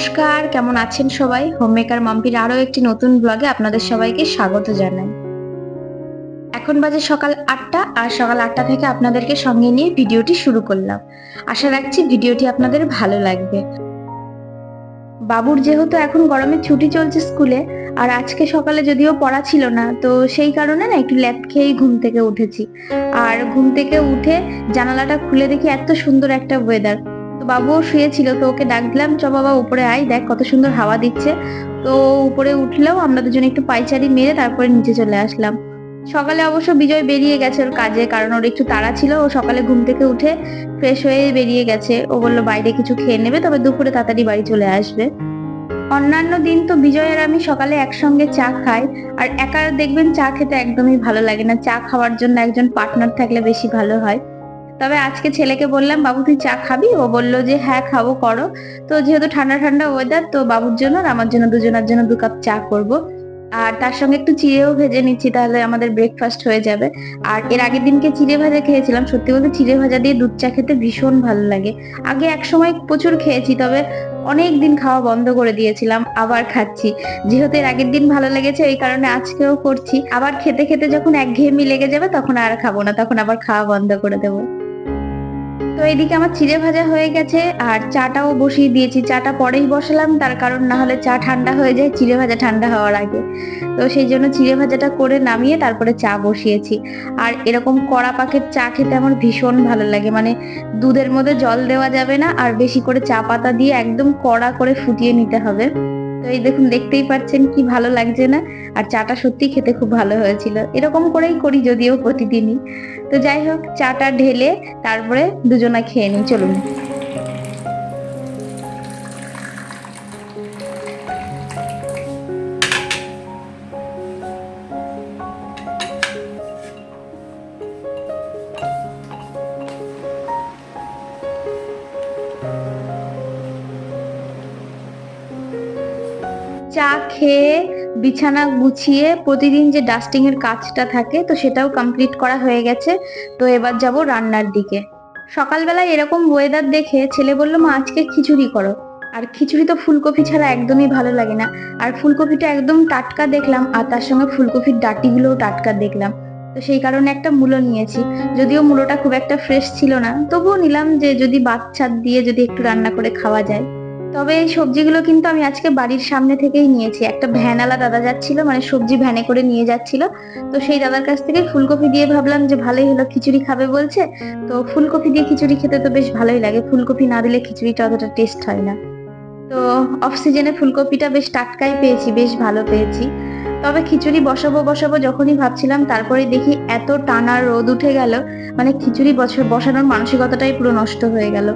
নমস্কার, কেমন আছেন সবাই? হোমমেকার মাম্পির আরও একটি নতুন ব্লগে আপনাদের সবাইকে স্বাগত জানাই। এখন বাজে সকাল আটটা, আর সকাল আটটা থেকে আপনাদেরকে সঙ্গে নিয়ে ভিডিওটি শুরু করলাম। আশা রাখছি ভিডিওটি আপনাদের ভালো লাগবে। বাবুর যেহেতু এখন গরমে ছুটি চলছে স্কুলে, আর আজকে সকালে যদিও পড়া ছিল না, তো সেই কারণে না একটু ল্যাপ খেয়েই ঘুম থেকে উঠেছি। আর ঘুম থেকে উঠে জানালাটা খুলে দেখি এত সুন্দর একটা ওয়েদার তো বাবুও শুয়েছিল তো ওকে ডাক দিলাম, চ বাবা, উপরে আয়, দেখ কত সুন্দর হাওয়া দিচ্ছে। তো উপরে উঠলেও আমরা দুজন একটু পাইচারি মেরে তারপরে নিচে চলে আসলাম। সকালে অবশ্য বিজয় বেরিয়ে গেছে ওর কাজে, কারণ ওর একটু তাড়া ছিল, ও সকালে ঘুম থেকে উঠে ফ্রেশ হয়ে বেরিয়ে গেছে। ও বলল, বাইরে কিছু খেয়ে নেবে, তবে দুপুরে তাড়াতাড়ি বাড়ি চলে আসবে। অন্যান্য দিন তো বিজয় আর আমি সকালে একসঙ্গে চা খাই, আর একা দেখবেন চা খেতে একদমই ভালো লাগে না। চা খাওয়ার জন্য একজন পার্টনার থাকলে বেশি ভালো হয়। তবে আজকে ছেলেকে বললাম, বাবু, তুই চা খাবি? ও বলল যে হ্যাঁ খাব, করো। তো যেহেতু ঠান্ডা ঠান্ডা ওয়েদার তো বাবুর জন্য আর আমার জন্য, দুজনের জন্য দু কাপ চা করব। আর তার সঙ্গে একটু চিড়েও ভেজে নিচ্ছি, তাহলে আমাদের ব্রেকফাস্ট হয়ে যাবে। আর এর আগের দিনকে চিড়ে ভাজা খেয়েছিলাম, সত্যি বলতে চিড়ে ভাজা দিয়ে দুধ চা খেতে ভীষণ ভালো লাগে। আগে এক সময় প্রচুর খেয়েছি, তবে অনেক দিন খাওয়া বন্ধ করে দিয়েছিলাম, আবার খাচ্ছি। যেহেতু এর আগের দিন ভালো লেগেছে, এই কারণে আজকেও করছি। আবার খেতে খেতে যখন একঘেয়েমি লেগে যাবে, তখন আর খাব না, তখন আবার খাওয়া বন্ধ করে দেবো। তো এদিকে আমার চিড়ে ভাজা হয়ে গেছে, আর চাটাও বসিয়ে দিয়েছি। চাটা পরেই বসালাম, তার কারণ না হলে চা ঠান্ডা হয়ে যায়, চিড়ে ভাজা ঠান্ডা হওয়ার আগে। তো সেই জন্য চিড়ে ভাজাটা করে নামিয়ে তারপরে চা বসিয়েছি। আর এরকম কড়া পাকের চা খেতে আমার ভীষণ ভালো লাগে। মানে দুধের মধ্যে জল দেওয়া যাবে না, আর বেশি করে চা পাতা দিয়ে একদম কড়া করে ফুটিয়ে নিতে হবে। তো এই দেখুন, দেখতেই পাচ্ছেন কি ভালো লাগছে না। আর চাটা সত্যি খেতে খুব ভালো হয়েছিল। এরকম করেই করি যদিও প্রতিদিনই। তো যাই হোক, চাটা ঢেলে তারপরে দুজনা খেয়ে নিই, চলুন। চা খেয়ে বিছানা গুছিয়ে প্রতিদিন যে ডাস্টিং এর কাজটা থাকে, তো সেটাও কমপ্লিট করা হয়ে গেছে। তো এবার যাব রান্নার দিকে। সকালবেলায় এরকম ওয়েদার দেখে ছেলে বলল, মা, আজকে খিচুড়ি করো। আর খিচুড়ি তো ফুলকপি ছাড়া একদমই ভালো লাগে না। আর ফুলকপিটা একদম টাটকা দেখলাম, আর তার সঙ্গে ফুলকপির ডাটিগুলোও টাটকা দেখলাম। তো সেই কারণে একটা মূলো নিয়েছি। যদিও মূলোটা খুব একটা ফ্রেশ ছিল না, তবুও নিলাম যে যদি বাচ্চা দিয়ে যদি একটু রান্না করে খাওয়া যায়। তবে এই সবজিগুলো কিন্তু আমি আজকে বাড়ির সামনে থেকেই নিয়েছি। একটা ভ্যানালা দাদা যাচ্ছিল মানে সবজি ভ্যানে করে নিয়ে যাচ্ছিল। তো সেই দাদার কাছ থেকে ফুলকপি দিয়ে ভাবলাম যে ভালোই হলো খিচুড়ি খাবে বলছে। তো ফুলকপি দিয়ে খিচুড়ি খেতে তো বেশ ভালোই লাগে ফুলকপি না দিলে খিচুড়িটা অতটা টেস্ট হয় না। তো অফ সিজনে ফুলকপিটা বেশ টাটকাই পেয়েছি বেশ ভালো পেয়েছি। তবে খিচুড়ি বসাবো বসাবো যখনই ভাবছিলাম তারপরে দেখি এত টানা রোদ উঠে গেল। মানে খিচুড়ি বসানোর মানসিকতাটাই পুরো নষ্ট হয়ে গেল।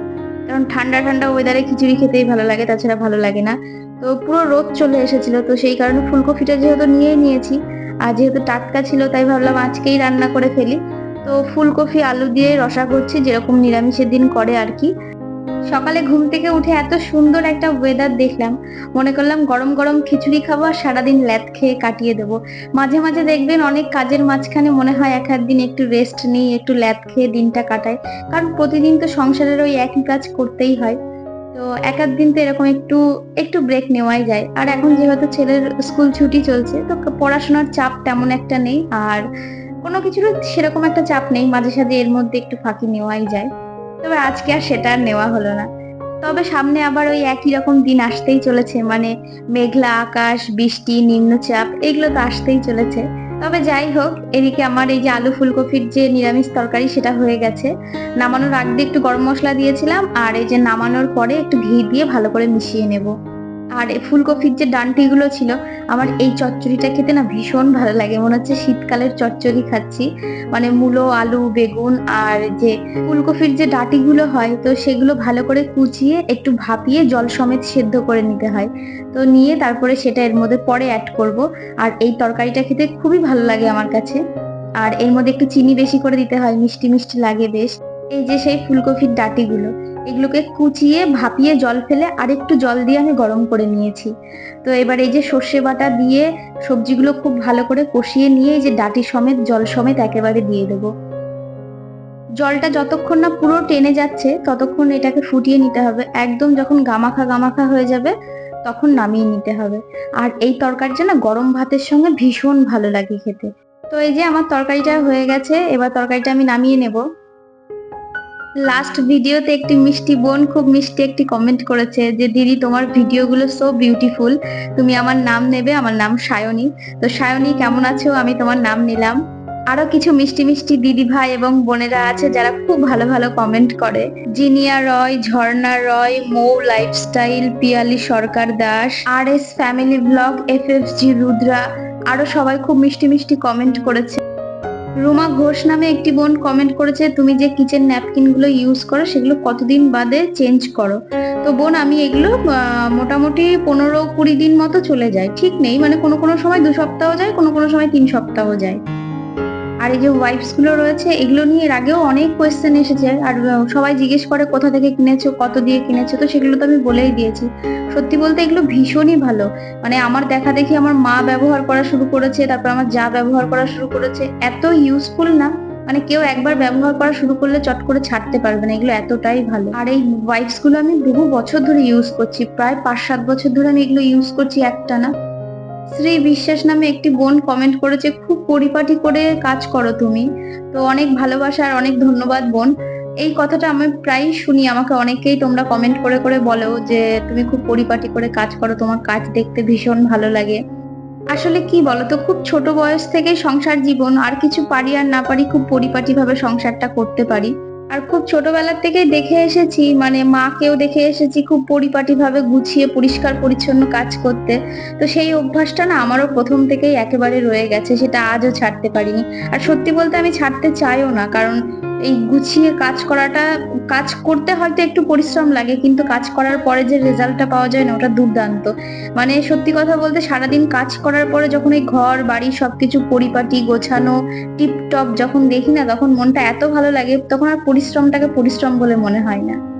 কারণ ঠান্ডা ঠান্ডা ওয়েদারে খিচুড়ি খেতেই ভালো লাগে, তাছাড়া ভালো লাগে না। তো পুরো রোদ চলে এসেছিল, তো সেই কারণে ফুলকপিটা যেহেতু নিয়েই নিয়েছি, আর যেহেতু টাটকা ছিল, তাই ভাবলাম আজকেই রান্না করে ফেলি। তো ফুলকপি, আলু দিয়ে রসা করছি, যেরকম নিরামিষের দিন করে আর কি। সকালে ঘুম থেকে উঠে এত সুন্দর একটা ওয়েদার দেখলাম। মনে করলাম গরম গরম খিচুড়ি খাব আর সারাদিন ল্যাদ খেয়ে কাটিয়ে দেবো। মাঝে মাঝে দেখবেন অনেক কাজের মাঝখানে মনে হয় এক দিন একটু রেস্ট নিই, একটু ল্যাদ খেয়ে দিনটা কাটাই কারণ প্রতিদিন তো সংসারের ওই একই কাজ করতেই হয়। তো এক এক দিন তো এরকম একটু একটু ব্রেক নেওয়াই যায়। আর এখন যেহেতু ছেলের স্কুল ছুটি চলছে, তো পড়াশোনার চাপ তেমন একটা নেই। আর কোনো কিছুর সেরকম একটা চাপ নেই। মাঝে সাঝে এর মধ্যে একটু ফাঁকি নেওয়াই যায়। তবে আজকে আর সেটা আর নেওয়া হলো না। তবে সামনে আবার ওই একই রকম দিন আসতেই চলেছে মানে মেঘলা আকাশ, বৃষ্টি, নিম্নচাপ, এগুলো তো আসতেই চলেছে। তবে যাই হোক, এদিকে আমার এই যে আলু ফুলকপির যে নিরামিষ তরকারি সেটা হয়ে গেছে। নামানোর আগ দিয়ে একটু গরম মশলা দিয়েছিলাম, আর এই যে নামানোর পরে একটু ঘি দিয়ে ভালো করে মিশিয়ে নেব। আর এই ফুলকপির যে ডান্টিগুলো ছিল, আমার এই চচ্চড়িটা খেতে না ভীষণ ভালো লাগে। মনে হচ্ছে শীতকালের চচ্চড়ি খাচ্ছি। মানে মূলো, আলু, বেগুন আর যে ফুলকপির যে ডাটিগুলো হয়, তো সেগুলো ভালো করে কুচিয়ে, একটু ভাপিয়ে জল সমেত সেদ্ধ করে নিতে হয়। তো নিয়ে তারপরে সেটা এর মধ্যে পরে অ্যাড করব। আর এই তরকারিটা খেতে খুবই ভালো লাগে আমার কাছে। আর এর মধ্যে একটু চিনি বেশি করে দিতে হয়, মিষ্টি মিষ্টি লাগে বেশ। এই যে সেই ফুলকপির ডাটিগুলো। এগুলোকে কুচিয়ে, ভাপিয়ে জল ফেলে আর একটু জল দিয়ে আমি গরম করে নিয়েছি। তো এবার এই যে সর্ষে বাটা দিয়ে সবজিগুলো খুব ভালো করে কষিয়ে নিয়ে এই যে ডাটি সমেত, জল সমেত একেবারে দিয়ে দেবো। জলটা যতক্ষণ না পুরো টেনে যাচ্ছে, ততক্ষণ এটাকে ফুটিয়ে নিতে হবে। একদম যখন গামাখা গামাখা হয়ে যাবে, তখন নামিয়ে নিতে হবে। আর এই তরকারিটা না গরম ভাতের সঙ্গে ভীষণ ভালো লাগে খেতে। তো এই যে আমার তরকারিটা হয়ে গেছে, এবার তরকারিটা আমি নামিয়ে নেব। লাস্ট ভিডিওতে একটি মিষ্টি বোন খুব মিষ্টি একটি কমেন্ট করেছে যে, দিদি, তোমার ভিডিওগুলো সো বিউটিফুল তুমি আমার নাম নেবে, আমার নাম সায়নী। তো সায়নী, কেমন আছো? আমি তোমার নাম নিলাম। আরও কিছু মিষ্টি মিষ্টি দিদি ভাই এবং বোনেরা আছে যারা খুব ভালো ভালো কমেন্ট করে। জিনিয়া রয়, ঝর্ণা রয়, মৌ লাইফস্টাইল পিয়ালি সরকার দাস আর S family blog F F G Rudra, আরও সবাই খুব মিষ্টি মিষ্টি কমেন্ট করেছে। রুমা ঘোষ নামে একটি বোন কমেন্ট করেছে, তুমি যে কিচেন ন্যাপকিনগুলো ইউজ করো, সেগুলো কতদিন বাদে চেঞ্জ করো? তো বোন, আমি এগুলো মোটামুটি পনেরো কুড়ি দিন মতো চলে যায়, ঠিক নেই মানে কোনো কোনো সময় দু সপ্তাহ যায়, কোনো কোনো সময় তিন সপ্তাহ যায়। আর এই যে ওয়াইপসগুলো রয়েছে, এগুলো নিয়ে এর আগেও অনেক কোয়েশ্চেন এসেছে। আর সবাই জিজ্ঞেস করে কোথা থেকে কিনেছো, কত দিয়ে কিনেছো, তো সেগুলো তো আমি বলেই দিয়েছি। সত্যি বলতে এগুলো ভীষণই ভালো। মানে আমার দেখা দেখি আমার মা ব্যবহার করা শুরু করেছে, তারপর আমার যা ব্যবহার করা শুরু করেছে, এত ইউজফুল না। মানে কেউ একবার ব্যবহার করা শুরু করলে চট করে ছাড়তে পারবে না, এগুলো এতটাই ভালো। আর এই ওয়াইপসগুলো আমি বহু বছর ধরে ইউজ করছি, প্রায় পাঁচ সাত বছর ধরে আমি এগুলো ইউজ করছি একটা না। শ্রী বিশ্বাস নামে একটি বোন কমেন্ট করেছে, খুব পরিপাটি করে কাজ করো তুমি। তো অনেক ভালোবাসা আর অনেক ধন্যবাদ বোন। এই কথাটা আমি প্রায়ই শুনি, আমাকে অনেকেই তোমরা কমেন্ট করে করে বলো যে, তুমি খুব পরিপাটি করে কাজ করো, তোমার কাজ দেখতে ভীষণ ভালো লাগে। আসলে কি বলতো, খুব ছোট বয়স থেকে সংসার জীবন, আর কিছু পারি আর না পারি খুব পরিপাটি ভাবে সংসারটা করতে পারি। আর খুব ছোটবেলার থেকে দেখে এসেছি মানে মাকেও দেখে এসেছি খুব পরিপাটি ভাবে গুছিয়ে, পরিষ্কার, পরিচ্ছন্ন কাজ করতে। তো সেই অভ্যাসটা না আমারও প্রথম থেকেই একেবারে রয়ে গেছে, সেটা আজও ছাড়তে পারিনি। আর সত্যি বলতে আমি ছাড়তে চাইও না, কারণ এই গুছিয়ে কাজ করাটা, কাজ করতে হয়তো একটু পরিশ্রম লাগে, কিন্তু কাজ করার পরে যে রেজাল্টটা পাওয়া যায় না, ওটা দুর্দান্ত। মানে সত্যি কথা বলতে সারাদিন কাজ করার পরে যখন এই ঘর, বাড়ি সবকিছু পরিপাটি, গোছানো, টিপটপ যখন দেখি না, তখন মনটা এত ভালো লাগে, তখন আর পরিশ্রমটাকে পরিশ্রম বলে মনে হয় না।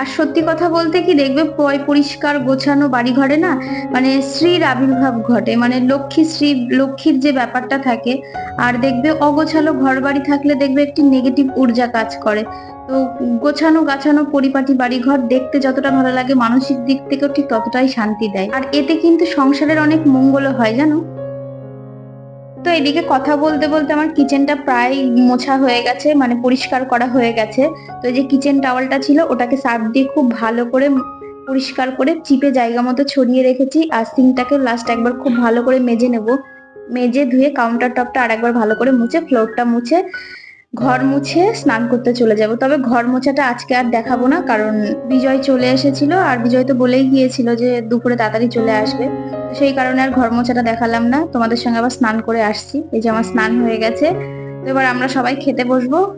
আর সত্যি কথা বলতে কি দেখবে পয়- পরিষ্কার গোছানো বাড়ি ঘরে না মানে শ্রীর আবির্ভাব ঘটে মানে লক্ষ্মী শ্রী লক্ষ্মীর যে ব্যাপারটা থাকে, আর দেখবে অগোছালো ঘর বাড়ি থাকলে দেখবে একটি নেগেটিভ ঊর্জা কাজ করে। তো গোছানো গাছানো পরিপাটি বাড়ি ঘর দেখতে যতটা ভালো লাগে, মানসিক দিক থেকেও ঠিক ততটাই শান্তি দেয়। আর এতে কিন্তু সংসারের অনেক মঙ্গল হয়, জানো? তো এদিকে কথা বলতে বলতে আমার কিচেনটা প্রায় মোছা হয়ে গেছে মানে পরিষ্কার করা হয়ে গেছে। তো এই যে কিচেন টাওয়ালটা ছিল, ওটাকে সার্ফ দিয়ে খুব ভালো করে পরিষ্কার করে চিপে জায়গা মতো ছড়িয়ে রেখেছি আর সিঙ্কটাকে লাস্ট একবার খুব ভালো করে মেজে নেব। মেজে ধুয়ে কাউন্টার টপটা আর একবার ভালো করে মুছে ফ্লোরটা মুছে, ঘর মুছে, স্নান করতে চলে যাব। তবে ঘর মোছাটা আজকে আর দেখাবো না, কারণ বিজয় চলে এসেছিল। আর বিজয় তো বলেই গিয়েছিল যে দুপুরে তাড়াতাড়ি চলে আসবে। সেই কারণে আর ঘর মোছাটা দেখালাম না। তোমাদের সঙ্গে আবার স্নান করে আসছি। এই যে আমার স্নান হয়ে গেছে। তো এবার আমরা সবাই খেতে বসবো।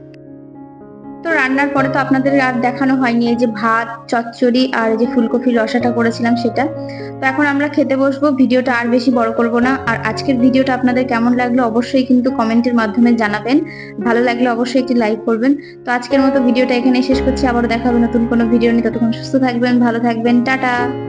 তো রান্নার পরে তো আপনাদের আর দেখানো হয়নি। এই যে ভাত, চচ্চড়ি আর যে ফুলকপি রসাটা করেছিলাম সেটা। তো এখন আমরা খেতে বসবো। ভিডিওটা আর বেশি বড় করব না। আর আজকের ভিডিওটা আপনাদের কেমন লাগল অবশ্যই কিন্তু কমেন্টের মাধ্যমে জানাবেন। ভালো লাগলে অবশ্যই একটি লাইক করবেন। তো আজকের মতো ভিডিওটা এখানে শেষ করছি। আবার দেখা হবে নতুন কোনো ভিডিও নিয়ে। ততক্ষণ সুস্থ থাকবেন, ভালো থাকবেন। টাটা!